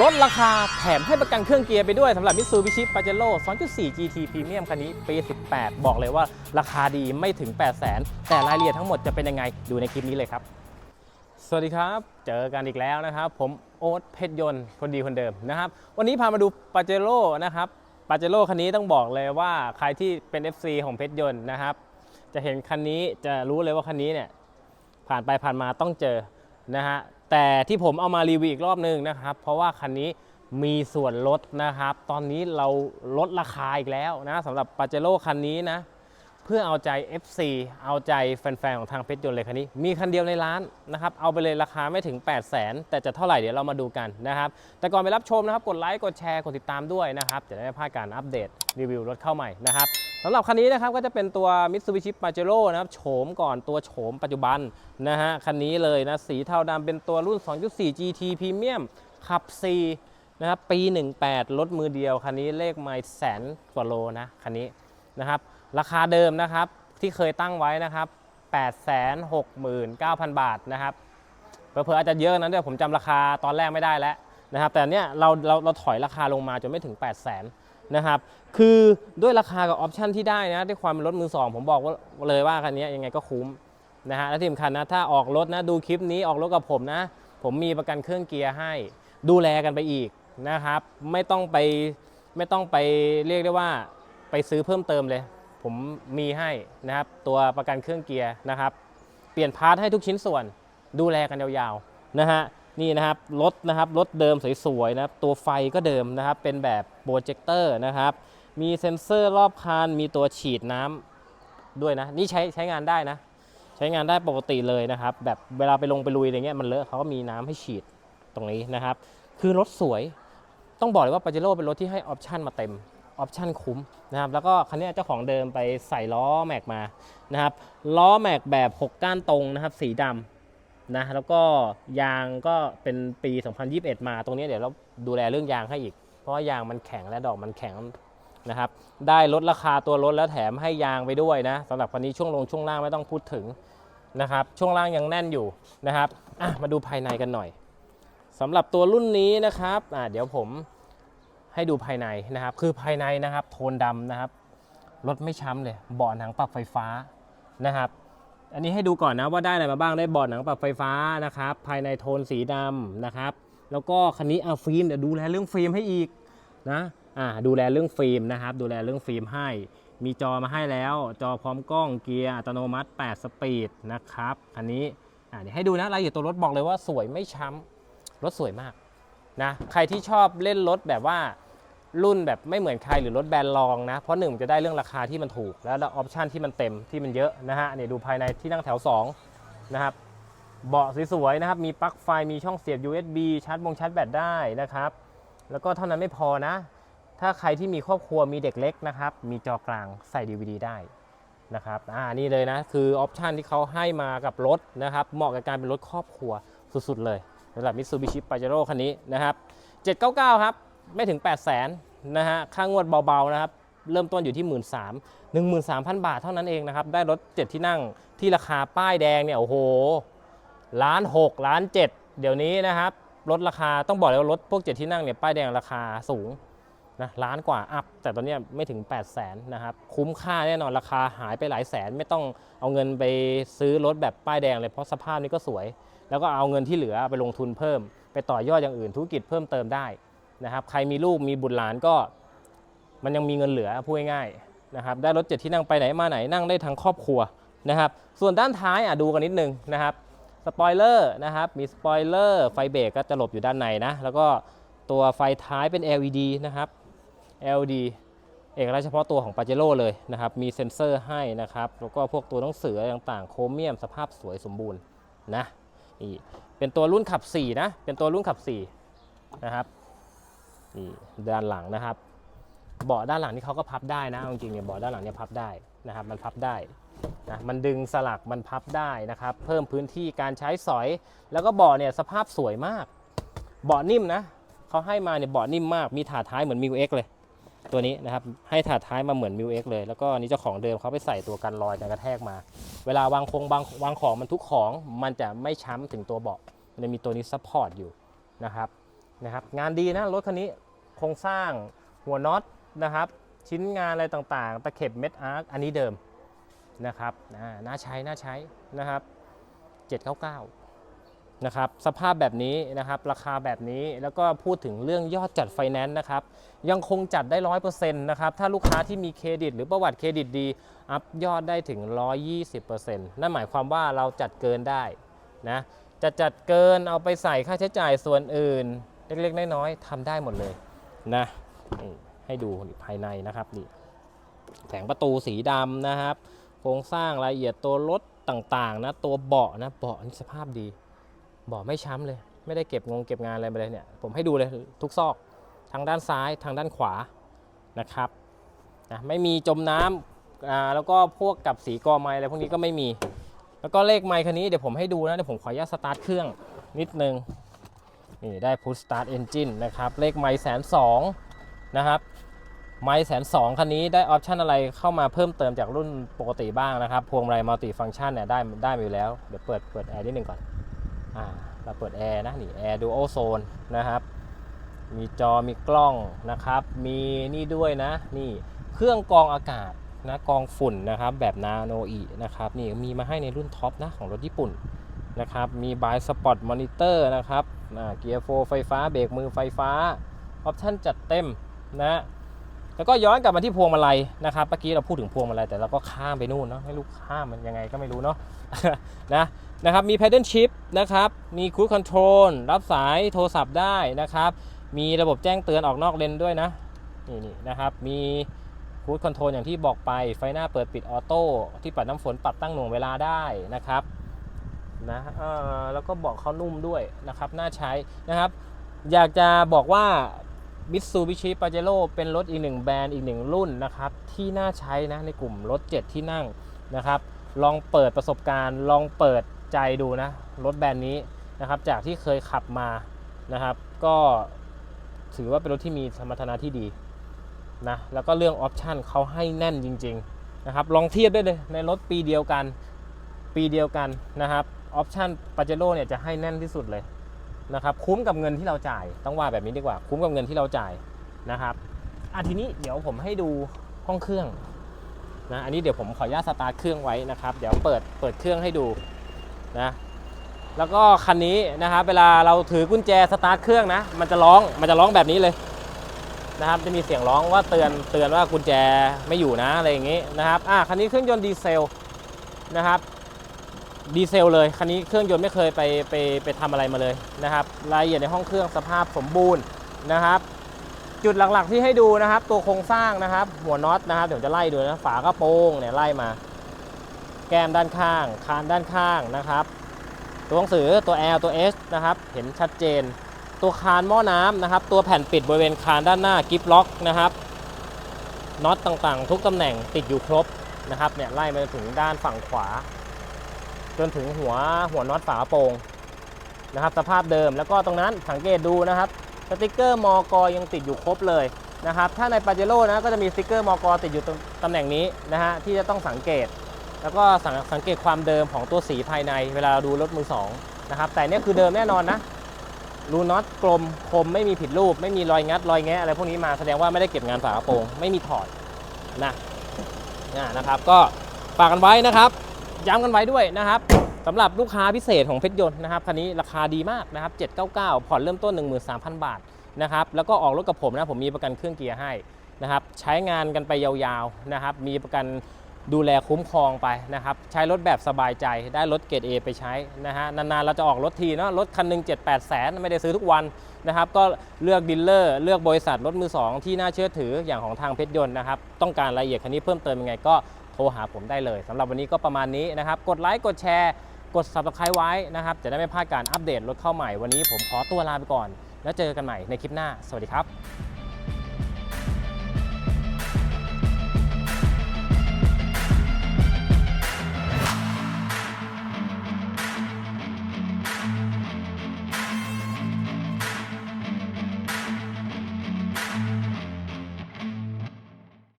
ลดราคาแถมให้ประกันเครื่องเกียร์ไปด้วยสำหรับ Mitsubishi Pajero 2.4 GT Premium คันนี้ปี 18 บอกเลยว่าราคาดีไม่ถึง 800,000 แต่รายละเอียดทั้งหมดจะเป็นยังไงดูในคลิปนี้เลยครับ สวัสดีครับ เจอกันอีกแล้วนะครับ ผมโอ๊ตเพชรยนต์คนดีคนเดิมนะครับ วันนี้พามาดูปาเจโร่นะครับปาเจโร่คันนี้ต้องบอกเลยว่าใครที่เป็น FC ของเพชรยนต์นะครับ จะเห็นคันนี้จะรู้เลยว่าคันนี้เนี่ยผ่านไปผ่านมาต้องเจอนะฮะ แต่ที่ผมเอามารีวิวอีกรอบนึงนะครับ เพราะว่าคันนี้มีส่วนลดนะครับ ตอนนี้เราลดราคาอีกแล้วนะสำหรับปาเจโร่คันนี้นะ เพื่อเอาใจ FC เอาใจแฟนๆ ของทางเพชรยนต์เลยคันนี้ มีคันเดียวในร้านนะครับ เอาไปเลยราคาไม่ถึง 8 0 0 0 0 0 แต่จะเท่าไหร่เดี๋ยวเรามาดูกันนะครับ แต่ก่อนไปรับชมนะครับ กดไลค์ กดแชร์ กดติดตามด้วยนะครับ จะได้ไม่พลาดการอัปเดตรีวิวรถเข้าใหม่นะครับสำหรับคันนี้นะครับก็จะเป็นตัว Mitsubishi Pajero นะครับโฉมก่อนตัวโฉมปัจจุบันนะฮะคันนี้เลยนะสีเทาดำเป็นตัวรุ่น 2.4 GT Premium ขับ C นะครับปี 18 รถมือเดียวคันนี้เลขไมล์แสนกว่าโลนะคันนี้นะครับ ราคาเดิมนะครับที่เคยตั้งไว้นะครับ 869,000 บาทนะครับเผลออาจจะเยอะนั้นด้วยผมจำราคาตอนแรกไม่ได้แล้วนะครับ แต่เนี้ยเราเราเราถอยราคาลงมาจนไม่ถึง 8 0 0 0 0นนะครับ คือด้วยราคากับออปชันที่ได้นะด้วยความเป็นรถมือสองผมบอกว่าเลยว่าคันนี้ยังไงก็คุ้มนะฮะและที่สำคัญนะถ้าออกรถนะดูคลิปนี้ออกรถกับผมนะ ผมมีประกันเครื่องเกียร์ให้ ดูแลกันไปอีกนะครับ ไม่ต้องไปไม่ต้องไปเรียกได้ว่าไปซื้อเพิ่มเติมเลย ผมมีให้นะครับ ตัวประกันเครื่องเกียร์นะครับ เปลี่ยนพาร์ทให้ทุกชิ้นส่วนดูแลกันยาวๆนะฮะนี่นะครับรถนะครับรถเดิมสวยๆนะครับตัวไฟก็เดิมนะครับ เป็นแบบโปรเจคเตอร์นะครับ มีเซ็นเซอร์รอบคันมีตัวฉีดน้ำด้วยนะ นี่ใช้ใช้งานได้นะ ใช้งานได้ปกติเลยนะครับ แบบเวลาไปลงไปลุยอะไรเงี้ยมันเลอะเขาก็มีน้ำให้ฉีดตรงนี้นะครับ คือรถสวย ต้องบอกเลยว่าปาเจโร่เป็นรถที่ให้ออปชันมาเต็ม ออปชันคุ้มนะครับแล้วก็คันนี้เจ้าของเดิมไปใส่ล้อแม็กมานะครับล้อแม็กแบบ 6 ก้านตรงนะครับสีดำนะแล้วก็ยางก็เป็นปี 2021 มาตรงนี้เดี๋ยวเราดูแลเรื่องยางให้อีก เพราะว่ายางมันแข็งและดอกมันแข็งนะครับได้ลดราคาตัวรถแล้วแถมให้ยางไปด้วยนะสำหรับคันนี้ช่วงลงช่วงล่างไม่ต้องพูดถึงนะครับช่วงล่างยังแน่นอยู่นะครับมาดูภายในกันหน่อยสำหรับตัวรุ่นนี้นะครับเดี๋ยวผม ให้ดูภายในนะครับ คือภายในนะครับ โทนดำนะครับรถไม่ช้ำเลยเบาะหนังปรับไฟฟ้านะครับ อันนี้ให้ดูก่อนนะว่าได้อะไรมาบ้างได้เบาะหนังปรับไฟฟ้านะครับ ภายในโทนสีดำนะครับ แล้วก็คันนี้เอาฟิล์มเดี๋ยวดูแลเรื่องฟิล์มให้อีกนะอ่าดูแลเรื่องฟิล์มนะครับ ดูแลเรื่องฟิล์มให้ มีจอมาให้แล้ว จอพร้อมกล้องเกียร์อัตโนมัติ 8 สปีดนะครับอันนี้อ่าเดี๋ยวให้ดูนะรายละเอียดตัวรถบอกเลยว่าสวยไม่ช้ำรถสวยมากนะใครที่ชอบเล่นรถแบบว่า รุ่นแบบไม่เหมือนใครหรือรถแบรนด์รองนะ เพราะหนึ่งจะได้เรื่องราคาที่มันถูก แล้วออปชันที่มันเต็มที่มันเยอะนะฮะเนี่ยดูภายในที่นั่งแถว 2 นะครับ เบาะสวยๆนะครับ มีปลั๊กไฟมีช่องเสียบ USB ชาร์จบงชาร์จแบตได้นะครับ แล้วก็เท่านั้นไม่พอนะ ถ้าใครที่มีครอบครัวมีเด็กเล็กนะครับ มีจอกลางใส่ DVD ได้นะครับอ่านี่เลยนะคือออปชันที่เขาให้มากับรถนะครับเหมาะกับการเป็นรถครอบครัวสุดๆเลยสำหรับ Mitsubishi Pajero คันนี้นะครับ799 ครับ ไม่ถึง 8 0 0 0 0นนะฮะ ค่างวดเบาๆนะครับ เริ่มต้นอยู่ที่ 1 3 0 0 0 13,000 บาทเท่านั้นเองนะครับ ได้รถ 7 ที่นั่งที่ราคาป้ายแดงเนี่ย โอ้โห ล้าน6ล้าน 7 เดี๋ยวนี้นะครับลดราคาต้องบอกเลยว่ารถพวก 7 ที่นั่งเนี่ย ป้ายแดงราคาสูงนะล้านกว่าอัพ แต่ตอนนี้ไม่ถึง 8 0 0 0 0นนะครับ คุ้มค่าแน่นอนราคาหายไปหลายแสน ไม่ต้องเอาเงินไปซื้อรถแบบป้ายแดงเลยเพราะสภาพนี้ก็สวย แล้วก็เอาเงินที่เหลือไปลงทุนเพิ่ม ไปต่อยอดอย่างอื่นธุรกิจเพิ่มเติมได้ นะครับ ใครมีลูกมีบุตรหลานก็ มันยังมีเงินเหลือพูดง่ายๆนะครับ ได้รถเจ็ดที่นั่งไปไหนมาไหนนั่งได้ทั้งครอบครัวนะครับ ส่วนด้านท้ายอะดูกันนิดนึงนะครับสปอยเลอร์นะครับ มีสปอยเลอร์ไฟเบรกก็จะหลบอยู่ด้านในนะ แล้วก็ตัวไฟท้ายเป็น LED นะครับ LED เอกลักษณ์เฉพาะตัวของ p a j e r o เลยนะครับ มีเซ็นเซอร์ให้นะครับ แล้วก็พวกตัวหนังสือต่างๆ โครเมียมสภาพสวยสมบูรณ์นะนี่เป็นตัวรุ่นขับ 4 นะ เป็นตัวรุ่นขับ 4 นะครับ นี่ด้านหลังนะครับ เบาะด้านหลังนี่เขาก็พับได้นะจริงๆเนี่ยเบาะด้านหลังเนี่ยพับได้นะครับ มันพับได้นะมันดึงสลักมันพับได้นะครับ เพิ่มพื้นที่การใช้สอย แล้วก็เบาะเนี่ยสภาพสวยมาก เบาะนิ่มนะเขาให้มาเนี่ยเบาะนิ่มมากมีถาดท้ายเหมือนมิวเอ็กเลยตัวนี้นะครับให้ถาดท้ายมาเหมือนมิวเอ็กเลย แล้วก็นนี้เจ้าของเดิมเขาไปใส่ตัวกันรอยกันกระแทกมา เวลาวางคงวางวางของมันทุกของมันจะไม่ช้ำถึงตัวเบาะมันจะมีตัวนี้ซัพพอร์ตอยู่นะครับนะครับงานดีนะรถคันนี้ โครงสร้างหัวน็อตนะครับ ชิ้นงานอะไรต่างๆ ตะเข็บเม็ดอาร์คอันนี้เดิมนะครับน่าใช้น่าใช้นะครับ 799นะครับสภาพแบบนี้นะครับ ราคาแบบนี้แล้วก็พูดถึงเรื่องยอดจัดไฟแนนซ์นะครับ ยังคงจัดได้ 100%นะครับ ถ้าลูกค้าที่มีเครดิต หรือประวัติเครดิตดี อัพยอดได้ถึง 120%นั่นหมายความว่าเราจัดเกินได้นะจะจัดเกินเอาไปใส่ค่าใช้จ่ายส่วนอื่น เล็กๆน้อยๆทำได้หมดเลย นะให้ดูนี่ภายในนะครับนี่แผงประตูสีดำนะครับ โครงสร้างรายละเอียดตัวรถต่างๆนะตัวเบาะนะเบาะนี่สภาพดีเบาะไม่ช้ำเลย ไม่ได้เก็บงงเก็บงานอะไรมาเลยเนี่ยผมให้ดูเลยทุกซอกทางด้านซ้ายทางด้านขวานะครับนะไม่มีจมน้ำอ่าแล้วก็พวกกับสีกอไม้อะไรพวกนี้ก็ไม่มี แล้วก็เลขไมค์คันนี้เดี๋ยวผมให้ดูนะเดี๋ยวผมขออนุญาตสตาร์ทเครื่องนิดนึง นี่ได้ push start engine นะครับ เลขไมค์แสนสองนะครับ ไมค์แสนสองคันนี้ได้ออปชันอะไรเข้ามาเพิ่มเติมจากรุ่นปกติบ้างนะครับ พวงมาลัยมัลติฟัง c t ชันเนี่ยได้ได้อยู่แล้ว เดี๋ยวเปิดเปิดแอร์นิดนึงก่อน อ่า เราเปิดแอร์นะ นี่แอร์ดูโอโซนนะครับ มีจอมีกล้องนะครับ มีนี่ด้วยนะ นี่เครื่องกรองอากาศนะกรองฝุ่นนะครับ แบบนาโนอีนะครับ นี่มีมาให้ในรุ่นท็อปนะของรถญี่ปุ่น นะครับ มีบายสปอตมอนิเตอร์นะครับเกียร์โฟไฟฟ้าเบรกมือไฟฟ้า ออปชั่นจัดเต็มนะ แล้วก็ย้อนกลับมาที่พวงมาลัยนะครับเมื่อกี้เราพูดถึงพวงมาลัยแต่เราก็ข้ามไปนู่นเนาะไม่รู้ข้ามมันยังไงก็ไม่รู้เนาะนะนะครับมี Paddle Shift นะครับ มี Cruise Control รับสายโทรศัพท์ได้นะครับ มีระบบแจ้งเตือนออกนอกเลนด้วยนะนี่นี่นะครับมี Cruise Control อย่างที่บอกไปไฟหน้าเปิดปิดออโต้ที่ปัดน้ำฝนปรับตั้งหน่วงเวลาได้นะครับ นะแล้วก็บอกเขานุ่มด้วยนะครับ น่าใช้นะครับ อยากจะบอกว่า Mitsubishi Pajero เป็นรถอีกหนึ่งแบรนด์อีกหนึ่งรุ่นนะครับ ที่น่าใช้นะในกลุ่มรถ 7 ที่นั่งนะครับ ลองเปิดประสบการณ์ลองเปิดใจดูนะ รถแบรนด์นี้นะครับ จากที่เคยขับมานะครับ ก็ถือว่าเป็นรถที่มีสมรรถนะที่ดีนะแล้วก็เรื่องออปชันเขาให้แน่นจริง ๆ นะครับ ลองเทียบได้เลยในรถปีเดียวกันปีเดียวกันนะครับ ออปชันปาเจโร่เนี่ยจะให้แน่นที่สุดเลยนะครับคุ้มกับเงินที่เราจ่ายต้องว่าแบบนี้ดีกว่า คุ้มกับเงินที่เราจ่ายนะครับอะทีนี้เดี๋ยวผมให้ดูห้องเครื่องนะอันนี้เดี๋ยวผมขออนุญาตสตาร์ทเครื่องไว้นะครับ เดี๋ยวเปิดเปิดเครื่องให้ดูนะแล้วก็คันนี้นะครับเวลาเราถือกุญแจสตาร์ทเครื่องนะ มันจะร้องมันจะร้องแบบนี้เลยนะครับจะมีเสียงร้องว่าเตือนเตือนว่ากุญแจไม่อยู่นะอะไรอย่างงี้นะครับอะคันนี้เครื่องยนต์ดีเซลนะครับ ดีเซลเลยคันนี้เครื่องยนต์ไม่เคยไปไปไปทำอะไรมาเลยนะครับรายละเอียดในห้องเครื่องสภาพสมบูรณ์นะครับ จุดหลักๆที่ให้ดูนะครับ ตัวโครงสร้างนะครับ หัวน็อตนะครับเดี๋ยวจะไล่ดูนะฝากระโปรงเนี่ยไล่มา แก้มด้านข้าง คานด้านข้างนะครับ ตัวหนังสือตัว L ตัว S นะครับเห็นชัดเจน ตัวคานหม้อน้ำนะครับ ตัวแผ่นปิดบริเวณคานด้านหน้ากิฟล็อกนะครับน็อตต่างๆ ทุกตำแหน่งติดอยู่ครบนะครับเนี่ยไล่มาถึงด้านฝั่งขวา จนถึงหัวหัวน็อตฝากระโปรงนะครับ สภาพเดิมแล้วก็ตรงนั้นสังเกตดูนะครับ สติกเกอร์มอกยังติดอยู่ครบเลยนะครับ ถ้าในปาเจโร่นะก็จะมีสติกเกอร์มอกติดอยู่ตำแหน่งนี้นะฮะที่จะต้องสังเกต แล้วก็สังสังเกตความเดิมของตัวสีภายในเวลาเราดูรถมือสองนะครับ แต่เนี่ยคือเดิมแน่นอนนะรูน็อตกลมคมไม่มีผิดรูป ไม่มีรอยงัดรอยแงะอะไรพวกนี้มาแสดงว่าไม่ได้เก็บงานฝากระโปรงไม่มีถอดนะนะนะครับ ก็ฝากกันไว้นะครับย้ำกันไว้ด้วยนะครับ สำหรับลูกค้าพิเศษของเพชรยนต์นะครับคันนี้ราคาดีมากนะครับ 799 ผ่อนเริ่มต้น 13,000 บาทนะครับแล้วก็ออกรถกับผมนะผมมีประกันเครื่องเกียร์ให้นะครับใช้งานกันไปยาวๆนะครับมีประกันดูแลคุ้มครองไปนะครับใช้รถแบบสบายใจได้รถเกรด A ไปใช้นะฮะนานๆเราจะออกรถทีเนาะรถคันหนึ่ง7 8แสนไม่ได้ซื้อทุกวันนะครับก็เลือกดีลเลอร์เลือกบริษัทรถมือสองที่น่าเชื่อถืออย่างของทางเพชรยนต์นะครับต้องการรายละเอียดคันนี้เพิ่มเติมยังไงก็โทรหาผมได้เลยสำหรับวันนี้ก็ประมาณนี้นะครับ กดไลค์กดแชร์ กด subscribe ไว้นะครับ จะได้ไม่พลาดการอัปเดตรถเข้าใหม่วันนี้ผมขอตัวลาไปก่อน แล้วเจอกันใหม่ในคลิปหน้า สวัสดีครับ